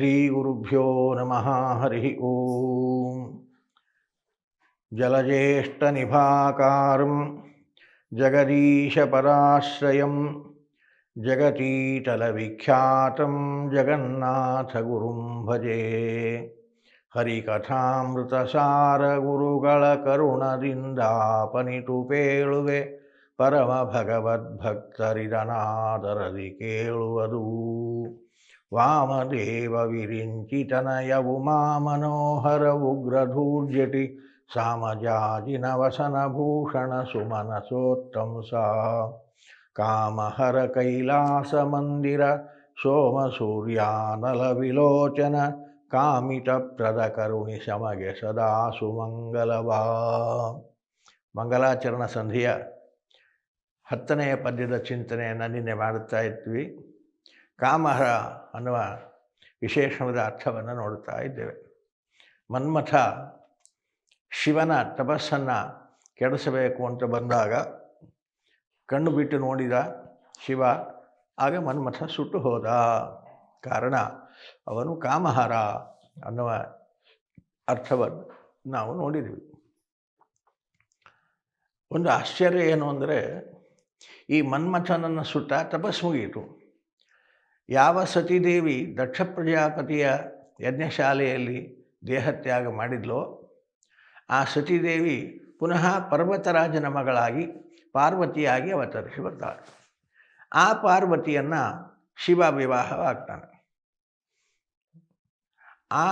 श्रीगुरुभ्यो नमः हरिः ॐ जलज्येष्ठनिभाकारं जगदीशपराश्रयं जगतीतलविख्यातं जगन्नाथगुरुं भजे ಹರಿಕಥಾಮೃತಸಾರ ಕರುಣದಿಂದಾಪನಿತು ಪೇಳುವೆ ಪರಮ ಭಗವದ್ಭಕ್ತರಿದನಾದರದಿ ಕೇಳುವುದು ವಾಮದೇವ ವಿರಿಂಚಿತನಯ ಉಮಾ ಮನೋಹರ ಉಗ್ರಧೂರ್ಜಟಿ ಸಾಮಜಾಜಿನವಸನ ಭೂಷಣ ಸುಮನಸೋತ್ತಂಸ ಕಾಮಹರ ಕೈಲಾಸ ಮಂದಿರ, ಸೋಮ ಸೂರ್ಯಾನಲ ವಿಲೋಚನ ಕಾಮಿತಪ್ರದ ಕರುಣಿ ಶಮಗೆ ಸದಾ ಸುಮಂಗಲವಾ. ಮಂಗಲಾಚರಣ ಸಂಧಿಯ ಹತ್ತನೆಯ ಪದ್ಯದ ಚಿಂತನೆಯನ್ನು ನಿನ್ನೆ ಮಾಡುತ್ತಾ ಇದ್ವಿ. ಕಾಮಹರ ಅನ್ನುವ ವಿಶೇಷವಾದ ಅರ್ಥವನ್ನು ನೋಡುತ್ತಾ ಇದ್ದೇವೆ. ಮನ್ಮಥ ಶಿವನ ತಪಸ್ಸನ್ನು ಕೆಡಿಸಬೇಕು ಅಂತ ಬಂದಾಗ ಕಣ್ಣು ಬಿಟ್ಟು ನೋಡಿದ ಶಿವ, ಆಗ ಮನ್ಮಥ ಸುಟ್ಟು ಹೋದ. ಕಾರಣ ಅವನು ಕಾಮಹಾರ ಅನ್ನುವ ಅರ್ಥವನ್ನು ನಾವು ನೋಡಿದ್ವಿ. ಒಂದು ಆಶ್ಚರ್ಯ ಏನು ಅಂದರೆ ಈ ಮನ್ಮಥನನ್ನು ಸುಟ್ಟ ತಪಸ್ಸು ಮುಗಿಯಿತು. ಯಾವ ಸತೀದೇವಿ ದಕ್ಷ ಪ್ರಜಾಪತಿಯ ಯಜ್ಞಶಾಲೆಯಲ್ಲಿ ದೇಹತ್ಯಾಗ ಮಾಡಿದ್ಲೋ, ಆ ಸತೀದೇವಿ ಪುನಃ ಪರ್ವತರಾಜನ ಮಗಳಾಗಿ ಪಾರ್ವತಿಯಾಗಿ ಅವತರಿಸಿ ಬರ್ತಾಳೆ ಆ ಪಾರ್ವತಿಯನ್ನು ಶಿವ ವಿವಾಹವಾಗ್ತಾನೆ. ಆ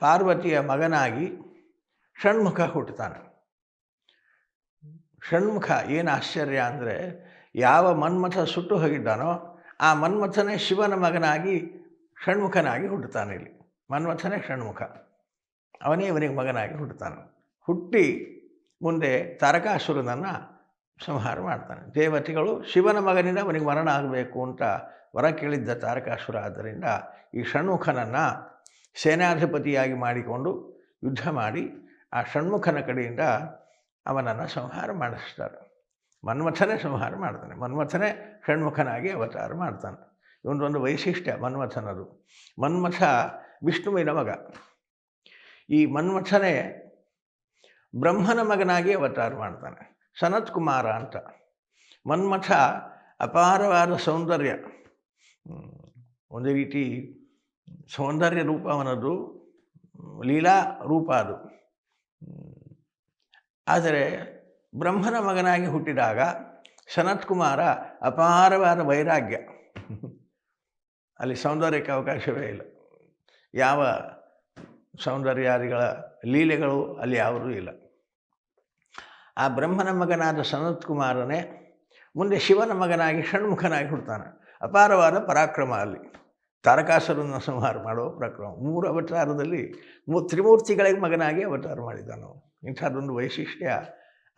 ಪಾರ್ವತಿಯ ಮಗನಾಗಿ ಷಣ್ಮುಖ ಹುಟ್ಟುತ್ತಾನೆ. ಷಣ್ಮುಖ ಏನು ಆಶ್ಚರ್ಯ ಅಂದರೆ ಯಾವ ಮನ್ಮಥ ಸುಟ್ಟು ಹೋಗಿದ್ದಾನೋ ಆ ಮನ್ಮಥನೇ ಶಿವನ ಮಗನಾಗಿ ಷಣ್ಮುಖನಾಗಿ ಹುಟ್ಟುತ್ತಾನೆ ಇಲ್ಲಿ. ಮನ್ಮಥನೇ ಷಣ್ಮುಖ. ಅವನೇ ಇವನಿಗೆ ಮಗನಾಗಿ ಹುಟ್ಟುತ್ತಾನೆ. ಹುಟ್ಟಿ ಮುಂದೆ ತಾರಕಾಸುರನನ್ನು ಸಂಹಾರ ಮಾಡ್ತಾನೆ. ದೇವತೆಗಳು ಶಿವನ ಮಗನಿಂದ ಅವನಿಗೆ ಮರಣ ಆಗಬೇಕು ಅಂತ ವರ ಕೇಳಿದ್ದ ತಾರಕಾಸುರ ಆದ್ದರಿಂದ ಈ ಷಣ್ಮುಖನನ್ನು ಸೇನಾಧಿಪತಿಯಾಗಿ ಮಾಡಿಕೊಂಡು ಯುದ್ಧ ಮಾಡಿ ಆ ಷಣ್ಮುಖನ ಕಡೆಯಿಂದ ಅವನನ್ನು ಸಂಹಾರ ಮಾಡಿಸ್ತಾರೆ. ಮನ್ಮಥನೇ ಸಂಹಾರ ಮಾಡ್ತಾನೆ. ಮನ್ಮಥನೇ ಷಣ್ಮುಖನಾಗಿ ಅವತಾರ ಮಾಡ್ತಾನೆ. ಒಂದು ವೈಶಿಷ್ಟ್ಯ ಮನ್ಮಥನದು. ಮನ್ಮಥ ವಿಷ್ಣುವಿನ ಮಗ. ಈ ಮನ್ಮಥನೇ ಬ್ರಹ್ಮನ ಮಗನಾಗಿ ಅವತಾರ ಮಾಡ್ತಾನೆ. ಸನತ್ ಕುಮಾರ ಅಂತ. ಮನ್ಮಥ ಅಪಾರವಾದ ಸೌಂದರ್ಯ. ಒಂದು ರೀತಿ ಸೌಂದರ್ಯ ರೂಪ ಅವನದು ಲೀಲಾ ರೂಪ ಅದು. ಆದರೆ ಬ್ರಹ್ಮನ ಮಗನಾಗಿ ಹುಟ್ಟಿದಾಗ ಸನತ್ ಕುಮಾರ ಅಪಾರವಾದ ವೈರಾಗ್ಯ. ಅಲ್ಲಿ ಸೌಂದರ್ಯಕ್ಕೆ ಅವಕಾಶವೇ ಇಲ್ಲ. ಯಾವ ಸೌಂದರ್ಯಾದಿಗಳ ಲೀಲೆಗಳು ಅಲ್ಲಿ ಯಾವುದೂ ಇಲ್ಲ. ಆ ಬ್ರಹ್ಮನ ಮಗನಾದ ಸನತ್ ಕುಮಾರನೇ ಮುಂದೆ ಶಿವನ ಮಗನಾಗಿ ಷಣ್ಮುಖನಾಗಿ ಹುಡ್ತಾನೆ. ಅಪಾರವಾದ ಪರಾಕ್ರಮ ಅಲ್ಲಿ. ತಾರಕಾಸುರನ ಸಂಹಾರ ಮಾಡುವ ಪರಾಕ್ರಮ. ಮೂರು ಅವತಾರದಲ್ಲಿ ಮೂ, ತ್ರಿಮೂರ್ತಿಗಳಿಗೆ ಮಗನಾಗಿ ಅವತಾರ ಮಾಡಿದ್ದಾನು ಇಂಥದ್ದೊಂದು ವೈಶಿಷ್ಟ್ಯ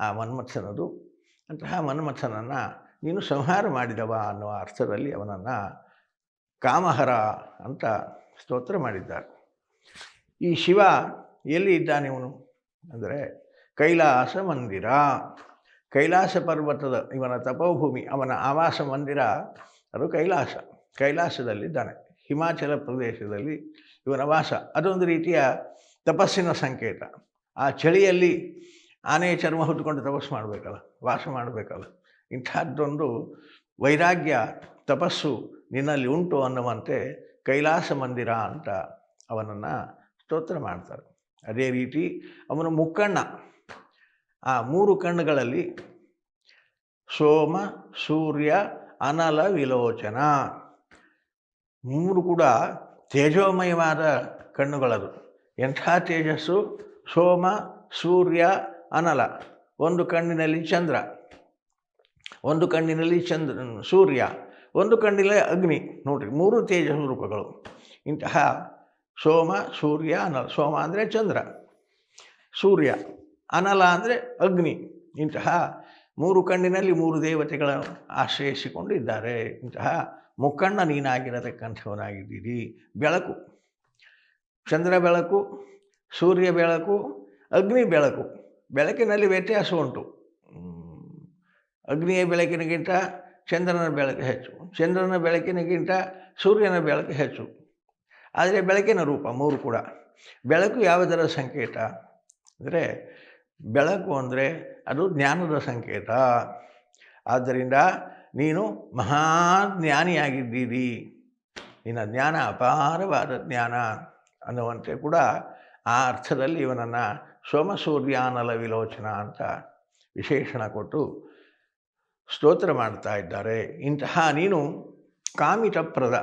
ಆ ಮನ್ಮಥನದು. ಅಂತಹ ಮನ್ಮಥನನ್ನು ನೀನು ಸಂಹಾರ ಮಾಡಿದವ ಅನ್ನುವ ಅರ್ಥದಲ್ಲಿ ಅವನನ್ನು ಕಾಮಹರ ಅಂತ ಸ್ತೋತ್ರ ಮಾಡಿದ್ದಾರೆ. ಈ ಶಿವ ಎಲ್ಲಿ ಇದ್ದಾನೆ ಇವನು? ಅಂದರೆ ಕೈಲಾಸ ಮಂದಿರ. ಕೈಲಾಸ ಪರ್ವತದ ಇವನ ತಪೋಭೂಮಿ, ಅವನ ಆವಾಸ ಮಂದಿರ ಅದು ಕೈಲಾಸ. ಕೈಲಾಸದಲ್ಲಿದ್ದಾನೆ. ಹಿಮಾಚಲ ಪ್ರದೇಶದಲ್ಲಿ ಇವನ ವಾಸ. ಅದೊಂದು ರೀತಿಯ ತಪಸ್ಸಿನ ಸಂಕೇತ. ಆ ಚಳಿಯಲ್ಲಿ ಆನೆ ಚರ್ಮ ಹೊತ್ಕೊಂಡು ತಪಸ್ಸು ಮಾಡಬೇಕಲ್ಲ, ವಾಸ ಮಾಡಬೇಕಲ್ಲ. ಇಂಥದ್ದೊಂದು ವೈರಾಗ್ಯ, ತಪಸ್ಸು ನಿನ್ನಲ್ಲಿ ಉಂಟು ಅನ್ನುವಂತೆ ಕೈಲಾಸ ಮಂದಿರ ಅಂತ ಅವನನ್ನು ಸ್ತೋತ್ರ ಮಾಡ್ತಾರೆ. ಅದೇ ರೀತಿ ಅವನ ಮುಕ್ಕಣ್ಣ. ಆ ಮೂರು ಕಣ್ಣುಗಳಲ್ಲಿ ಸೋಮ, ಸೂರ್ಯ, ಅನಲ, ವಿಲೋಚನ. ಮೂರು ಕೂಡ ತೇಜೋಮಯವಾದ ಕಣ್ಣುಗಳದು. ಎಂಥ ತೇಜಸ್ಸು? ಸೋಮ, ಸೂರ್ಯ ಅನಲ ಒಂದು ಕಣ್ಣಿನಲ್ಲಿ ಚಂದ್ರ, ಒಂದು ಕಣ್ಣಿನಲ್ಲಿ ಚಂದ್ರ, ಸೂರ್ಯ, ಒಂದು ಕಣ್ಣಿನಲ್ಲಿ ಅಗ್ನಿ. ನೋಡ್ರಿ, ಮೂರು ತೇಜ ರೂಪಗಳು ಇಂತಹ ಸೋಮ, ಸೂರ್ಯ ಅನಲ ಸೋಮ ಅಂದರೆ ಚಂದ್ರ, ಸೂರ್ಯ ಅನಲ ಅಂದರೆ ಅಗ್ನಿ. ಇಂತಹ ಮೂರು ಕಣ್ಣಿನಲ್ಲಿ ಮೂರು ದೇವತೆಗಳನ್ನು ಆಶ್ರಯಿಸಿಕೊಂಡಿದ್ದಾರೆ. ಇಂತಹ ಮುಕ್ಕಣ್ಣ ನೀನಾಗಿರತಕ್ಕಂಥವನಾಗಿದ್ದೀರಿ. ಬೆಳಕು, ಚಂದ್ರ ಬೆಳಕು, ಸೂರ್ಯ ಬೆಳಕು, ಅಗ್ನಿ ಬೆಳಕು. ಬೆಳಕಿನಲ್ಲಿ ವ್ಯತ್ಯಾಸ ಉಂಟು. ಅಗ್ನಿಯ ಬೆಳಕಿನಗಿಂತ ಚಂದ್ರನ ಬೆಳಕು ಹೆಚ್ಚು. ಚಂದ್ರನ ಬೆಳಕಿನಗಿಂತ ಸೂರ್ಯನ ಬೆಳಕು ಹೆಚ್ಚು. ಆದರೆ ಬೆಳಕಿನ ರೂಪ ಮೂರು ಕೂಡ. ಬೆಳಕು ಯಾವುದರ ಸಂಕೇತ? ಅಂದರೆ ಬೆಳಕು ಅಂದರೆ ಅದು ಜ್ಞಾನದ ಸಂಕೇತ. ಆದ್ದರಿಂದ ನೀನು ಮಹಾಜ್ಞಾನಿಯಾಗಿದ್ದೀರಿ ನಿನ್ನ ಜ್ಞಾನ ಅಪಾರವಾದ ಜ್ಞಾನ ಅನ್ನುವಂತೆ ಕೂಡ ಆ ಅರ್ಥದಲ್ಲಿ ಇವನನ್ನು ಸೋಮಸೂರ್ಯಾನಲ ವಿಲೋಚನ ಅಂತ ವಿಶೇಷಣ ಕೊಟ್ಟು ಸ್ತೋತ್ರ ಮಾಡ್ತಾ ಇದ್ದಾರೆ. ಇಂತಹ ನೀನು ಕಾಮಿತಪ್ರದ,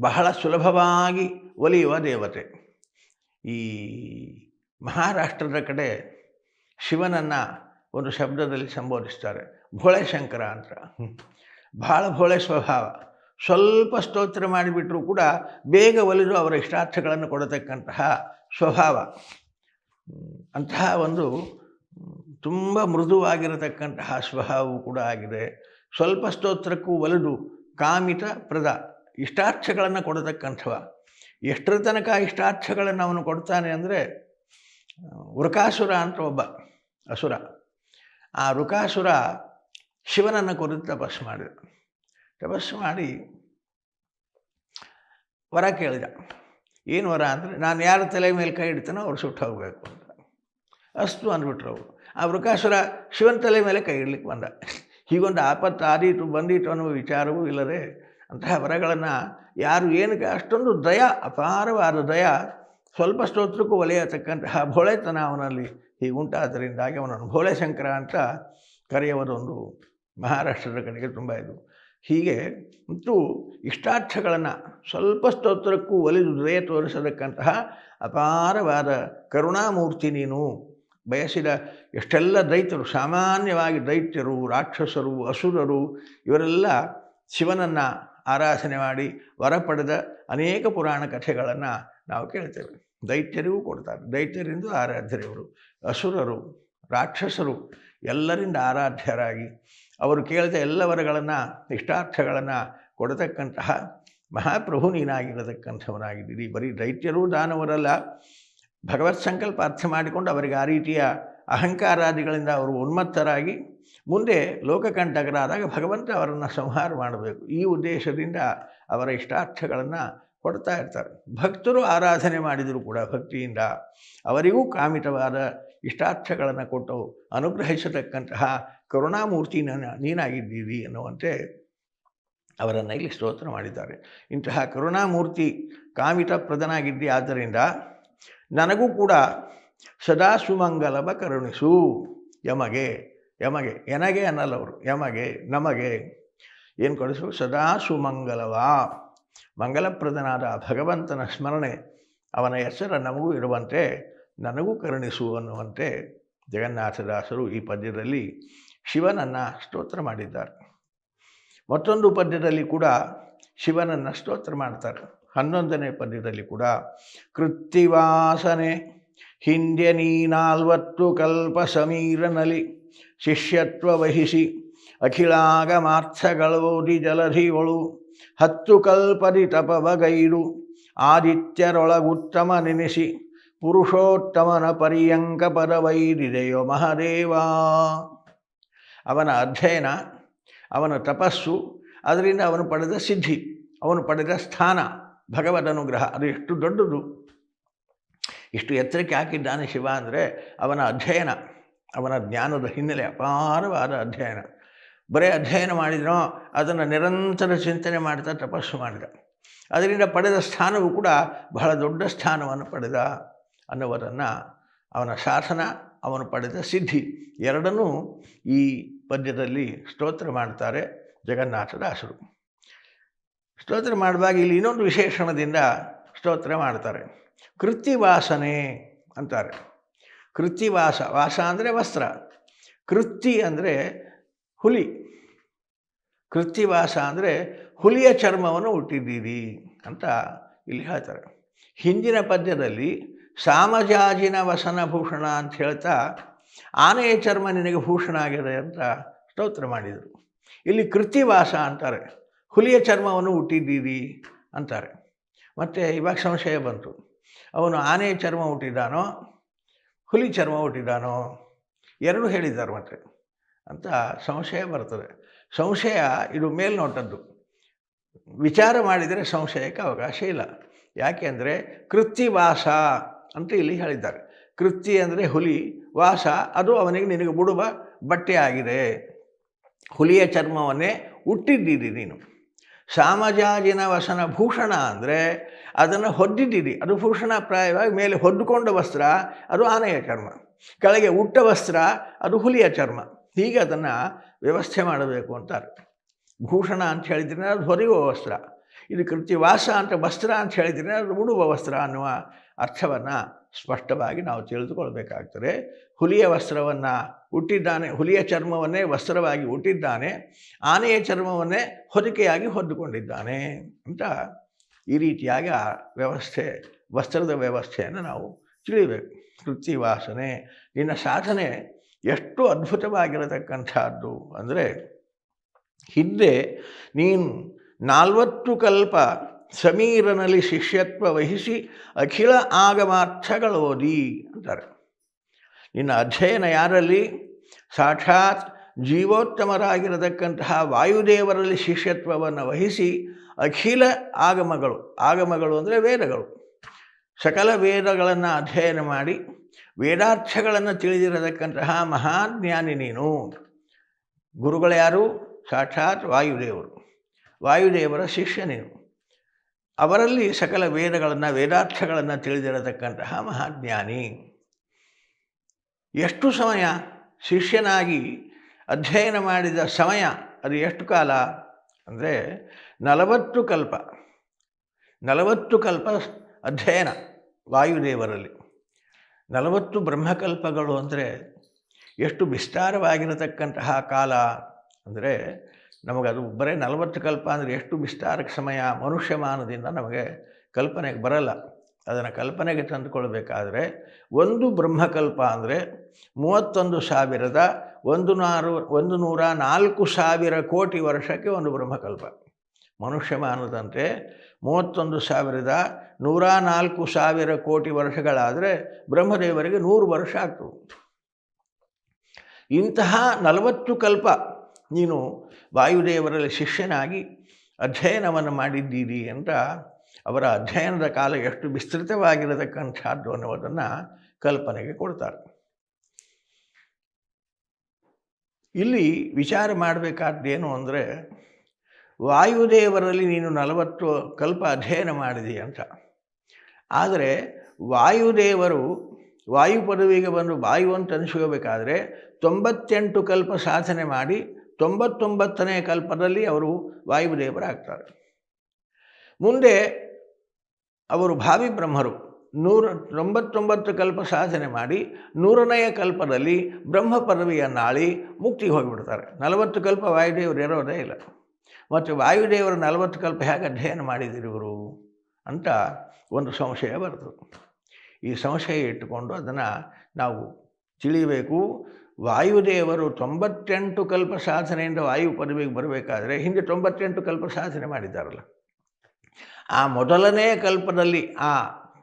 ಬಹಳ ಸುಲಭವಾಗಿ ಒಲಿಯುವ ದೇವತೆ. ಈ ಮಹಾರಾಷ್ಟ್ರದ ಕಡೆ ಶಿವನನ್ನು ಒಂದು ಶಬ್ದದಲ್ಲಿ ಸಂಬೋಧಿಸ್ತಾರೆ ಭೋಳೆ ಶಂಕರ ಅಂತ ಬಹಳ ಭೋಳೆ ಸ್ವಭಾವ. ಸ್ವಲ್ಪ ಸ್ತೋತ್ರ ಮಾಡಿಬಿಟ್ರೂ ಕೂಡ ಬೇಗ ಒಲಿದು ಅವರ ಇಷ್ಟಾರ್ಥಗಳನ್ನು ಕೊಡತಕ್ಕಂತಹ ಸ್ವಭಾವ. ಅಂತಹ ಒಂದು, ತುಂಬ ಮೃದುವಾಗಿರತಕ್ಕಂತಹ ಸ್ವಭಾವವು ಕೂಡ ಆಗಿದೆ. ಸ್ವಲ್ಪ ಸ್ತೋತ್ರಕ್ಕೂ ಒಲಿದು ಕಾಮಿತ ಪ್ರದ, ಇಷ್ಟಾರ್ಥಗಳನ್ನು ಕೊಡತಕ್ಕಂಥವ. ಎಷ್ಟರ ತನಕ ಇಷ್ಟಾರ್ಥಗಳನ್ನು ಅವನು ಕೊಡ್ತಾನೆ ಅಂದರೆ, ವೃಕಾಸುರ ಅಂತ ಒಬ್ಬ ಅಸುರ. ಆ ವೃಕಾಸುರ ಶಿವನನ್ನು ಕುರಿತು ತಪಸ್ಸು ಮಾಡಿದ. ತಪಸ್ಸು ಮಾಡಿ ವರ ಕೇಳಿದ. ಏನು ವರ ಅಂದರೆ, ನಾನು ಯಾರ ತಲೆ ಮೇಲೆ ಕೈ ಇಡ್ತಾನೋ ಅವ್ರು ಸುಟ್ಟು ಹೋಗಬೇಕು ಅಂತ. ಅಷ್ಟು ಅಂದ್ಬಿಟ್ರು ಅವರು. ಆ ವೃಕಾಸುರ ಶಿವನ ತಲೆ ಮೇಲೆ ಕೈ ಇಡ್ಲಿಕ್ಕೆ ಬಂದ. ಹೀಗೊಂದು ಆಪತ್ತು ಆದೀತು, ಬಂದೀತು ಅನ್ನುವ ವಿಚಾರವೂ ಇಲ್ಲದೆ ಅಂತಹ ವರಗಳನ್ನು ಯಾರು ಏನಕ್ಕೆ, ಅಷ್ಟೊಂದು ದಯ, ಅಪಾರವಾದ ದಯ, ಸ್ವಲ್ಪ ಸ್ತೋತ್ರಕ್ಕೂ ಒಲೆಯತಕ್ಕಂತಹ ಭೋಳೆತನ ಅವನಲ್ಲಿ ಹೀಗುಂಟಾದ್ದರಿಂದಾಗಿ ಅವನನ್ನು ಭೋಳೆ ಶಂಕರ ಅಂತ ಕರೆಯುವುದೊಂದು ಮಹಾರಾಷ್ಟ್ರದ ಕಡೆಗೆ ತುಂಬ ಇದು. ಹೀಗೆ ಮತ್ತು ಇಷ್ಟಾರ್ಥಗಳನ್ನು ಸ್ವಲ್ಪ ಸ್ತೋತ್ರಕ್ಕೂ ಒಲಿದು ದಯ ತೋರಿಸತಕ್ಕಂತಹ ಅಪಾರವಾದ ಕರುಣಾಮೂರ್ತಿ ನೀನು. ಬಯಸಿದ ಎಷ್ಟೆಲ್ಲ ದೈತ್ಯರು, ಸಾಮಾನ್ಯವಾಗಿ ದೈತ್ಯರು, ರಾಕ್ಷಸರು, ಅಸುರರು, ಇವರೆಲ್ಲ ಶಿವನನ್ನು ಆರಾಧನೆ ಮಾಡಿ ವರ ಪಡೆದ ಅನೇಕ ಪುರಾಣ ಕಥೆಗಳನ್ನು ನಾವು ಕೇಳ್ತೇವೆ. ದೈತ್ಯರಿಗೂ ಕೊಡ್ತಾರೆ. ದೈತ್ಯರಿಂದ ಆರಾಧ್ಯರಿವರು, ಅಸುರರು, ರಾಕ್ಷಸರು ಎಲ್ಲರಿಂದ ಆರಾಧ್ಯರಾಗಿ ಅವರು ಕೇಳಿದ ಎಲ್ಲ ವರಗಳನ್ನು, ಇಷ್ಟಾರ್ಥಗಳನ್ನು ಕೊಡತಕ್ಕಂತಹ ಮಹಾಪ್ರಭು ನೀನಾಗಿರತಕ್ಕಂಥವನಾಗಿದ್ದೀರಿ. ಬರೀ ದೈತ್ಯರು ದಾನವರಲ್ಲ, ಭಗವತ್ ಸಂಕಲ್ಪ ಅರ್ಥ ಮಾಡಿಕೊಂಡು ಅವರಿಗೆ ಆ ರೀತಿಯ ಅಹಂಕಾರಾದಿಗಳಿಂದ ಅವರು ಉನ್ಮತ್ತರಾಗಿ ಮುಂದೆ ಲೋಕಕಂಟಕರಾದಾಗ ಭಗವಂತ ಅವರನ್ನು ಸಂಹಾರ ಮಾಡಬೇಕು. ಈ ಉದ್ದೇಶದಿಂದ ಅವರ ಇಷ್ಟಾರ್ಥಗಳನ್ನು ಕೊಡ್ತಾ ಇರ್ತಾರೆ. ಭಕ್ತರು ಆರಾಧನೆ ಮಾಡಿದರೂ ಕೂಡ ಭಕ್ತಿಯಿಂದ ಅವರಿಗೂ ಕಾಮಿತವಾದ ಇಷ್ಟಾರ್ಥಗಳನ್ನು ಕೊಟ್ಟು ಅನುಗ್ರಹಿಸತಕ್ಕಂತಹ ಕರುಣಾಮೂರ್ತಿ ನೀನಾಗಿದ್ದೀವಿ ಅನ್ನುವಂತೆ ಅವರನ್ನು ಇಲ್ಲಿ ಸ್ತೋತ್ರ ಮಾಡಿದ್ದಾರೆ. ಇಂತಹ ಕರುಣಾಮೂರ್ತಿ ಕಾಮಿತ ಪ್ರದನಾಗಿದ್ದಿ ಆದ್ದರಿಂದ ನನಗೂ ಕೂಡ ಸದಾ ಸುಮಂಗಲವ ಕರುಣಿಸು. ಯಮಗೆ ಯಮಗೆ, ಎನಗೆ ಅನ್ನಲ್ಲವರು ಯಮಗೆ, ನಮಗೆ ಏನು ಕಳಿಸು ಸದಾ ಸುಮಂಗಲವ. ಮಂಗಲಪ್ರದನಾದ ಭಗವಂತನ ಸ್ಮರಣೆ ಅವನ ಹೆಸರ ನಮಗೂ ಇರುವಂತೆ ನನಗೂ ಕರುಣಿಸು ಅನ್ನುವಂತೆ ಜಗನ್ನಾಥದಾಸರು ಈ ಪದ್ಯದಲ್ಲಿ ಶಿವನನ್ನು ಸ್ತೋತ್ರ ಮಾಡಿದ್ದಾರೆ. ಮತ್ತೊಂದು ಪದ್ಯದಲ್ಲಿ ಕೂಡ ಶಿವನನ್ನು ಸ್ತೋತ್ರ ಮಾಡ್ತಾರೆ. ಹನ್ನೊಂದನೇ ಪದ್ಯದಲ್ಲಿ ಕೂಡ, ಕೃತ್ತಿವಾಸನೆ ಹಿಂದೆ ನೀ ನಾಲ್ವತ್ತು ಕಲ್ಪ ಸಮೀರನಲಿ ಶಿಷ್ಯತ್ವ ವಹಿಸಿ ಅಖಿಲಾಗಮಾರ್ಥಗಳೋದಿ ಜಲಧಿಗಳು ಹತ್ತು ಕಲ್ಪದಿ ತಪವಗೈರು ಆದಿತ್ಯರೊಳಗುತ್ತಮ ನೆನೆಸಿ ಪುರುಷೋತ್ತಮನ ಪರ್ಯಂಕ ಪದವೈರಿದೆಯೋ ಮಹಾದೇವ. ಅವನ ಅಧ್ಯಯನ, ಅವನ ತಪಸ್ಸು, ಅದರಿಂದ ಅವನು ಪಡೆದ ಸಿದ್ಧಿ, ಅವನು ಪಡೆದ ಸ್ಥಾನ ಭಗವದ್ ಅನುಗ್ರಹ ಅದು ಎಷ್ಟು ದೊಡ್ಡದು. ಇಷ್ಟು ಎತ್ತರಕ್ಕೆ ಹಾಕಿದ್ದಾನೆ ಶಿವ ಅಂದರೆ ಅವನ ಅಧ್ಯಯನ, ಅವನ ಜ್ಞಾನದ ಹಿನ್ನೆಲೆ ಅಪಾರವಾದ ಅಧ್ಯಯನ. ಬರೇ ಅಧ್ಯಯನ ಮಾಡಿದನೋ, ಅದನ್ನು ನಿರಂತರ ಚಿಂತನೆ ಮಾಡ್ತಾ ತಪಸ್ಸು ಮಾಡಿದ. ಅದರಿಂದ ಪಡೆದ ಸ್ಥಾನವು ಕೂಡ ಬಹಳ ದೊಡ್ಡ ಸ್ಥಾನವನ್ನು ಪಡೆದ. ಅನ್ನುವುದನ್ನು ಅವನ ಶಾಸನ, ಅವನು ಪಡೆದ ಸಿದ್ಧಿ. ಎರಡನ್ನೂ ಈ ಪದ್ಯದಲ್ಲಿ ಸ್ತೋತ್ರ ಮಾಡ್ತಾರೆ ಜಗನ್ನಾಥದಾಸರು ಸ್ತೋತ್ರ ಮಾಡುವಾಗ ಇಲ್ಲಿ ಇನ್ನೊಂದು ವಿಶೇಷಣದಿಂದ ಸ್ತೋತ್ರ ಮಾಡ್ತಾರೆ. ಕೃತಿವಾಸನೆ ಅಂತಾರೆ. ಕೃತಿವಾಸ ವಾಸ ಅಂದರೆ ವಸ್ತ್ರ. ಕೃತಿ ಅಂದರೆ ಹುಲಿ. ಕೃತಿವಾಸ ಅಂದರೆ ಹುಲಿಯ ಚರ್ಮವನ್ನು ಹುಟ್ಟಿದ್ದೀರಿ ಅಂತ ಇಲ್ಲಿ ಹೇಳ್ತಾರೆ. ಹಿಂದಿನ ಪದ್ಯದಲ್ಲಿ ಸಾಮಜಾಜಿನ ವಸನ ಭೂಷಣ ಅಂತ ಹೇಳ್ತಾ ಆನೆಯ ಚರ್ಮ ನಿನಗೆ ಭೂಷಣ ಆಗಿದೆ ಅಂತ ಸ್ತೋತ್ರ ಮಾಡಿದರು. ಇಲ್ಲಿ ಕೃತಿವಾಸ ಅಂತಾರೆ. ಹುಲಿಯ ಚರ್ಮವನ್ನು ಹುಟ್ಟಿದ್ದೀರಿ ಅಂತಾರೆ. ಮತ್ತು ಇವಾಗ ಸಂಶಯ ಬಂತು. ಅವನು ಆನೆಯ ಚರ್ಮ ಹುಟ್ಟಿದ್ದಾನೋ ಹುಲಿ ಚರ್ಮ ಹುಟ್ಟಿದ್ದಾನೋ ಎರಡು ಹೇಳಿದ್ದಾರೆ ಮತ್ತೆ ಅಂತ ಸಂಶಯ ಬರ್ತದೆ. ಸಂಶಯ ಇದು ಮೇಲ್ನೋಟದ್ದು. ವಿಚಾರ ಮಾಡಿದರೆ ಸಂಶಯಕ್ಕೆ ಅವಕಾಶ ಇಲ್ಲ. ಯಾಕೆಂದರೆ ಕೃತ್ಯವಾಸ ಅಂತ ಇಲ್ಲಿ ಹೇಳಿದ್ದಾರೆ. ಕೃತ್ಯ ಅಂದರೆ ಹುಲಿ, ವಾಸ, ಅದು ಅವನಿಗೆ ನಿನಗೆ ಬಿಡುವ ಬಟ್ಟೆ ಆಗಿದೆ. ಹುಲಿಯ ಚರ್ಮವನ್ನೇ ಹುಟ್ಟಿದ್ದೀರಿ ನೀನು. ಸಾಮಜಾಜಿನ ವಸನ ಭೂಷಣ ಅಂದರೆ ಅದನ್ನು ಹೊದ್ದಿದ್ದೀರಿ. ಅದು ಭೂಷಣ ಪ್ರಾಯವಾಗಿ ಮೇಲೆ ಹೊದ್ದುಕೊಂಡ ವಸ್ತ್ರ, ಅದು ಆನೆಯ ಚರ್ಮ. ಕೆಳಗೆ ಉಟ್ಟ ವಸ್ತ್ರ, ಅದು ಹುಲಿಯ ಚರ್ಮ. ಹೀಗೆ ಅದನ್ನು ವ್ಯವಸ್ಥೆ ಮಾಡಬೇಕು ಅಂತಾರೆ. ಭೂಷಣ ಅಂತ ಹೇಳಿದ್ರೆ ಅದು ಹೊರೆಯುವ ವಸ್ತ್ರ. ಇದು ಕೃತಿವಾಸ ಅಂತ ವಸ್ತ್ರ ಅಂತ ಹೇಳಿದ್ರೆ ಅದು ಉಡುವ ವಸ್ತ್ರ ಅನ್ನುವ ಅರ್ಥವನ್ನು ಸ್ಪಷ್ಟವಾಗಿ ನಾವು ತಿಳಿದುಕೊಳ್ಬೇಕಾಗ್ತದೆ. ಹುಲಿಯ ವಸ್ತ್ರವನ್ನು ಹುಟ್ಟಿದ್ದಾನೆ, ಹುಲಿಯ ಚರ್ಮವನ್ನೇ ವಸ್ತ್ರವಾಗಿ ಹುಟ್ಟಿದ್ದಾನೆ, ಆನೆಯ ಚರ್ಮವನ್ನೇ ಹೊದಿಕೆಯಾಗಿ ಹೊದ್ದುಕೊಂಡಿದ್ದಾನೆ ಅಂತ ಈ ರೀತಿಯಾಗಿ ಆ ವ್ಯವಸ್ಥೆ, ವಸ್ತ್ರದ ವ್ಯವಸ್ಥೆಯನ್ನು ನಾವು ತಿಳಿಬೇಕು. ವಾಸನೆ ನಿನ್ನ ಸಾಧನೆ ಎಷ್ಟು ಅದ್ಭುತವಾಗಿರತಕ್ಕಂಥದ್ದು ಅಂದರೆ ಹಿಂದೆ ನೀನು ನಾಲ್ವತ್ತು ಕಲ್ಪ ಸಮೀರನಲ್ಲಿ ಶಿಷ್ಯತ್ವ ವಹಿಸಿ ಅಖಿಲ ಆಗಮಾರ್ಥಗಳು ಓದಿ ಅಂತಾರೆ. ನಿನ್ನ ಅಧ್ಯಯನ ಯಾರಲ್ಲಿ? ಸಾಕ್ಷಾತ್ ಜೀವೋತ್ತಮರಾಗಿರತಕ್ಕಂತಹ ವಾಯುದೇವರಲ್ಲಿ ಶಿಷ್ಯತ್ವವನ್ನು ವಹಿಸಿ ಅಖಿಲ ಆಗಮಗಳು ಆಗಮಗಳು ಅಂದರೆ ವೇದಗಳು. ಸಕಲ ವೇದಗಳನ್ನು ಅಧ್ಯಯನ ಮಾಡಿ ವೇದಾರ್ಥಗಳನ್ನು ತಿಳಿದಿರತಕ್ಕಂತಹ ಮಹಾಜ್ಞಾನಿ ನೀನು ಗುರುಗಳು ಯಾರು? ಸಾಕ್ಷಾತ್ ವಾಯುದೇವರು. ವಾಯುದೇವರ ಶಿಷ್ಯ ನೀನು ಅವರಲ್ಲಿ ಸಕಲ ವೇದಗಳನ್ನು, ವೇದಾರ್ಥಗಳನ್ನು ತಿಳಿದಿರತಕ್ಕಂತಹ ಮಹಾಜ್ಞಾನಿ. ಎಷ್ಟು ಸಮಯ ಶಿಷ್ಯನಾಗಿ ಅಧ್ಯಯನ ಮಾಡಿದ ಸಮಯ, ಅದು ಎಷ್ಟು ಕಾಲ? ಅಂದರೆ ನಲವತ್ತು ಕಲ್ಪ. ನಲವತ್ತು ಕಲ್ಪ ಅಧ್ಯಯನ ವಾಯುದೇವರಲ್ಲಿ. ನಲವತ್ತು ಬ್ರಹ್ಮಕಲ್ಪಗಳು ಅಂದರೆ ಎಷ್ಟು ವಿಸ್ತಾರವಾಗಿರತಕ್ಕಂತಹ ಕಾಲ? ಅಂದರೆ ಅದು ಬರೀ ನಲವತ್ತು ಕಲ್ಪ ಅಂದರೆ ಎಷ್ಟು ವಿಸ್ತಾರಕ್ಕೆ ಸಮಯ ಮನುಷ್ಯಮಾನದಿಂದ ನಮಗೆ ಕಲ್ಪನೆಗೆ ಬರಲ್ಲ. ಅದನ್ನು ಕಲ್ಪನೆಗೆ ತಂದುಕೊಳ್ಬೇಕಾದ್ರೆ ಒಂದು ಬ್ರಹ್ಮಕಲ್ಪ ಅಂದರೆ ಮೂವತ್ತೊಂದು ಸಾವಿರದ ಒಂದು ನಾರು, ಒಂದು ನೂರ ನಾಲ್ಕು ಸಾವಿರ ಕೋಟಿ ವರ್ಷಕ್ಕೆ ಒಂದು ಬ್ರಹ್ಮಕಲ್ಪ. ಮನುಷ್ಯಮಾನದಂತೆ ಮೂವತ್ತೊಂದು ಸಾವಿರದ ನೂರ ನಾಲ್ಕು ಸಾವಿರ ಕೋಟಿ ವರ್ಷಗಳಾದರೆ ಬ್ರಹ್ಮದೇವರಿಗೆ ನೂರು ವರ್ಷ ಆಗ್ತು ಇಂತಹ ನಲವತ್ತು ಕಲ್ಪ ನೀನು ವಾಯುದೇವರಲ್ಲಿ ಶಿಷ್ಯನಾಗಿ ಅಧ್ಯಯನವನ್ನು ಮಾಡಿದ್ದೀರಿ ಅಂತ ಅವರ ಅಧ್ಯಯನದ ಕಾಲ ಎಷ್ಟು ವಿಸ್ತೃತವಾಗಿರತಕ್ಕಂಥದ್ದು ಅನ್ನೋದನ್ನು ಕಲ್ಪನೆಗೆ ಕೊಡ್ತಾರೆ. ಇಲ್ಲಿ ವಿಚಾರ ಮಾಡಬೇಕಾದ್ದೇನು ಅಂದರೆ, ವಾಯುದೇವರಲ್ಲಿ ನೀನು ನಲವತ್ತು ಕಲ್ಪ ಅಧ್ಯಯನ ಮಾಡಿದಿ ಅಂತ. ಆದರೆ ವಾಯುದೇವರು ವಾಯು ಪದವಿಗೆ ಬಂದು ವಾಯು ಅಂತ ಅನಿಸ್ಕೋಬೇಕಾದ್ರೆ ತೊಂಬತ್ತೆಂಟು ಕಲ್ಪ ಸಾಧನೆ ಮಾಡಿ ತೊಂಬತ್ತೊಂಬತ್ತನೇ ಕಲ್ಪದಲ್ಲಿ ಅವರು ವಾಯುದೇವರಾಗ್ತಾರೆ. ಮುಂದೆ ಅವರು ಭಾವಿ ಬ್ರಹ್ಮರು. ನೂರ, ತೊಂಬತ್ತೊಂಬತ್ತು ಕಲ್ಪ ಸಾಧನೆ ಮಾಡಿ ನೂರನೆಯ ಕಲ್ಪದಲ್ಲಿ ಬ್ರಹ್ಮ ಪದವಿಯನ್ನಾಳಿ ಮುಕ್ತಿಗೆ ಹೋಗಿಬಿಡ್ತಾರೆ. ನಲವತ್ತು ಕಲ್ಪ ವಾಯುದೇವರು ಇರೋದೇ ಇಲ್ಲ. ಮತ್ತು ವಾಯುದೇವರು ನಲವತ್ತು ಕಲ್ಪ ಹೇಗೆ ಅಧ್ಯಯನ ಮಾಡಿದಿರಿ ಇವರು ಅಂತ ಒಂದು ಸಂಶಯ ಬರ್ತದೆ. ಈ ಸಂಶಯ ಇಟ್ಟುಕೊಂಡು ಅದನ್ನು ನಾವು ತಿಳಿಯಬೇಕು. ವಾಯುದೇವರು ತೊಂಬತ್ತೆಂಟು ಕಲ್ಪ ಸಾಧನೆಯಿಂದ ವಾಯು ಪದವಿಗೆ ಬರಬೇಕಾದ್ರೆ ಹಿಂದೆ ತೊಂಬತ್ತೆಂಟು ಕಲ್ಪ ಸಾಧನೆ ಮಾಡಿದ್ದಾರಲ್ಲ. ಆ ಮೊದಲನೇ ಕಲ್ಪದಲ್ಲಿ ಆ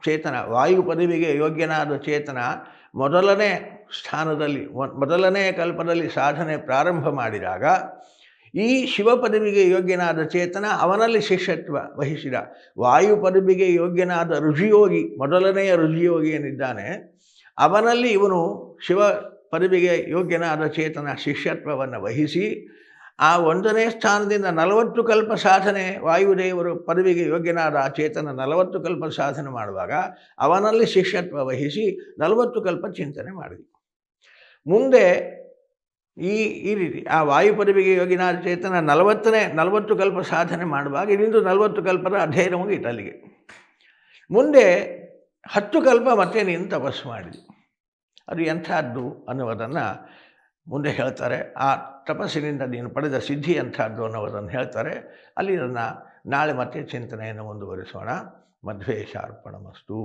ಚೇತನ, ವಾಯು ಪದವಿಗೆ ಯೋಗ್ಯನಾದ ಚೇತನ ಮೊದಲನೇ ಸ್ಥಾನದಲ್ಲಿ, ಮೊದಲನೇ ಕಲ್ಪದಲ್ಲಿ ಸಾಧನೆ ಪ್ರಾರಂಭ ಮಾಡಿದಾಗ ಈ ಶಿವ ಪದವಿಗೆ ಯೋಗ್ಯನಾದ ಚೇತನ ಅವನಲ್ಲಿ ಶಿಷ್ಯತ್ವ ವಹಿಸಿದ. ವಾಯು ಪದವಿಗೆ ಯೋಗ್ಯನಾದ ರುಜಿಯೋಗಿ ಮೊದಲನೆಯ ರುಜಿಯೋಗಿ ಏನಿದ್ದಾನೆ, ಅವನಲ್ಲಿ ಇವನು ಶಿವ ಪದವಿಗೆ ಯೋಗ್ಯನಾದ ಚೇತನ ಶಿಷ್ಯತ್ವವನ್ನು ವಹಿಸಿ, ಆ ಒಂದನೇ ಸ್ಥಾನದಿಂದ ನಲವತ್ತು ಕಲ್ಪ ಸಾಧನೆ ವಾಯುದೇವರು ಪದವಿಗೆ ಯೋಗ್ಯನಾದ ಆ ಚೇತನ ನಲವತ್ತು ಕಲ್ಪ ಸಾಧನೆ ಮಾಡುವಾಗ ಅವನಲ್ಲಿ ಶಿಷ್ಯತ್ವ ವಹಿಸಿ ನಲವತ್ತು ಕಲ್ಪ ಚಿಂತನೆ ಮಾಡಿದ್ವಿ ಮುಂದೆ ಈ ಈ ರೀತಿ ಆ ವಾಯು ಪದವಿಗೆ ಯೋಗಿನಾದ ಚೇತನ ನಲವತ್ತನೇ, ನಲವತ್ತು ಕಲ್ಪ ಸಾಧನೆ ಮಾಡುವಾಗ ಇನ್ನೊಂದು ನಲವತ್ತು ಕಲ್ಪದ ಅಧ್ಯಯನ ಮುಗೀತು ಅಲ್ಲಿಗೆ ಮುಂದೆ ಹತ್ತು ಕಲ್ಪ ಮತ್ತೆ ನೀನು ತಪಸ್ಸು ಮಾಡಿದ್ವಿ ಅದು ಎಂಥದ್ದು ಅನ್ನುವುದನ್ನು ಮುಂದೆ ಹೇಳ್ತಾರೆ. ಆ ತಪಸ್ಸಿನಿಂದ ನೀನು ಪಡೆದ ಸಿದ್ಧಿ ಎಂಥದ್ದು ಅನ್ನೋದನ್ನು ಹೇಳ್ತಾರೆ. ಅಲ್ಲಿ ಇದನ್ನು ನಾಳೆ ಮತ್ತೆ ಚಿಂತನೆಯನ್ನು ಮುಂದುವರಿಸೋಣ. ಮಧ್ವೇಶಾರ್ಪಣ ಮಸ್ತು